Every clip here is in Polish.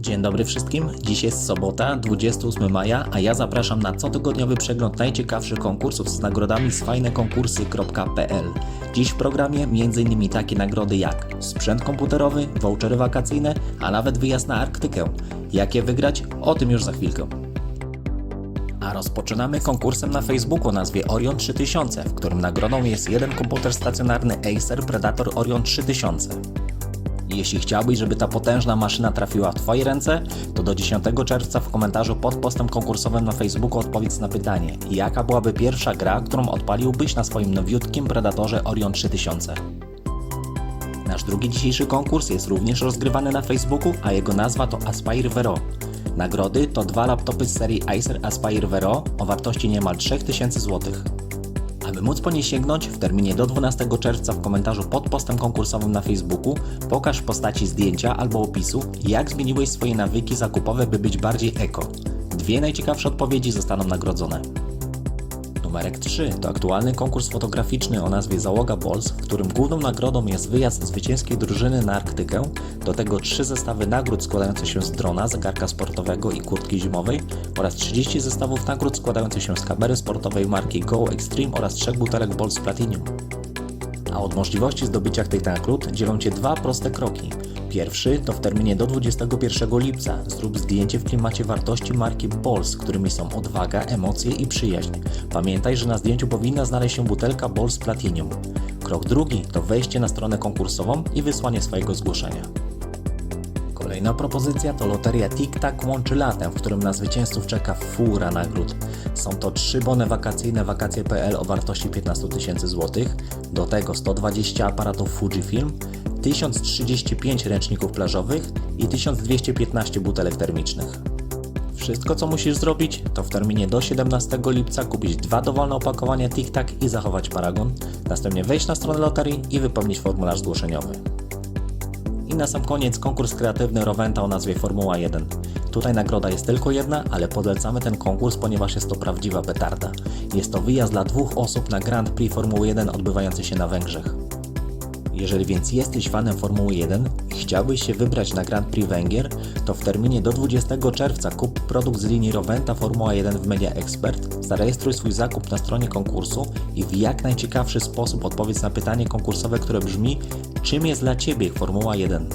Dzień dobry wszystkim. Dziś jest sobota, 28 maja, a ja zapraszam na cotygodniowy przegląd najciekawszych konkursów z nagrodami z fajnekonkursy.pl. Dziś w programie m.in. takie nagrody jak sprzęt komputerowy, vouchery wakacyjne, a nawet wyjazd na Arktykę. Jak je wygrać? O tym już za chwilkę. A rozpoczynamy konkursem na Facebooku o nazwie Orion 3000, w którym nagrodą jest jeden komputer stacjonarny Acer Predator Orion 3000. Jeśli chciałbyś, żeby ta potężna maszyna trafiła w Twoje ręce, to do 10 czerwca w komentarzu pod postem konkursowym na Facebooku odpowiedz na pytanie, jaka byłaby pierwsza gra, którą odpaliłbyś na swoim nowiutkim Predatorze Orion 3000. Nasz drugi dzisiejszy konkurs jest również rozgrywany na Facebooku, a jego nazwa to Aspire Vero. Nagrody to dwa laptopy z serii Acer Aspire Vero o wartości niemal 3000 zł. Aby móc po nie sięgnąć, w terminie do 12 czerwca w komentarzu pod postem konkursowym na Facebooku pokaż w postaci zdjęcia albo opisu, jak zmieniłeś swoje nawyki zakupowe, by być bardziej eko. Dwie najciekawsze odpowiedzi zostaną nagrodzone. Numerek 3 to aktualny konkurs fotograficzny o nazwie Załoga Balls, w którym główną nagrodą jest wyjazd zwycięskiej drużyny na Arktykę, do tego trzy zestawy nagród składające się z drona, zegarka sportowego i kurtki zimowej oraz 30 zestawów nagród składających się z kamery sportowej marki Go Extreme oraz trzech butelek Balls Platinum. A od możliwości zdobycia tych nagród dzielą Cię dwa proste kroki. Pierwszy to w terminie do 21 lipca zrób zdjęcie w klimacie wartości marki Balls, którymi są odwaga, emocje i przyjaźń. Pamiętaj, że na zdjęciu powinna znaleźć się butelka Balls Platinum. Krok drugi to wejście na stronę konkursową i wysłanie swojego zgłoszenia. Kolejna propozycja to loteria Tic Tac łączy latem, w którym na zwycięzców czeka fura nagród. Są to trzy bony wakacyjne wakacje.pl o wartości 15 tysięcy złotych, do tego 120 aparatów Fujifilm, 1035 ręczników plażowych i 1215 butelek termicznych. Wszystko co musisz zrobić to w terminie do 17 lipca kupić dwa dowolne opakowania Tic Tac i zachować paragon, następnie wejść na stronę loterii i wypełnić formularz zgłoszeniowy. I na sam koniec konkurs kreatywny Rowenta o nazwie Formuła 1. Tutaj nagroda jest tylko jedna, ale polecamy ten konkurs, ponieważ jest to prawdziwa petarda. Jest to wyjazd dla dwóch osób na Grand Prix Formuły 1 odbywający się na Węgrzech. Jeżeli więc jesteś fanem Formuły 1 i chciałbyś się wybrać na Grand Prix Węgier, to w terminie do 20 czerwca kup produkt z linii Rowenta Formuła 1 w Media Expert, zarejestruj swój zakup na stronie konkursu i w jak najciekawszy sposób odpowiedz na pytanie konkursowe, które brzmi czym jest dla Ciebie Formuła 1?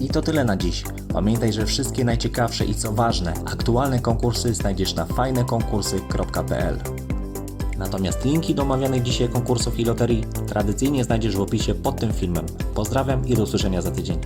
I to tyle na dziś. Pamiętaj, że wszystkie najciekawsze i co ważne, aktualne konkursy znajdziesz na fajnekonkursy.pl. Natomiast linki do omawianych dzisiaj konkursów i loterii tradycyjnie znajdziesz w opisie pod tym filmem. Pozdrawiam i do usłyszenia za tydzień.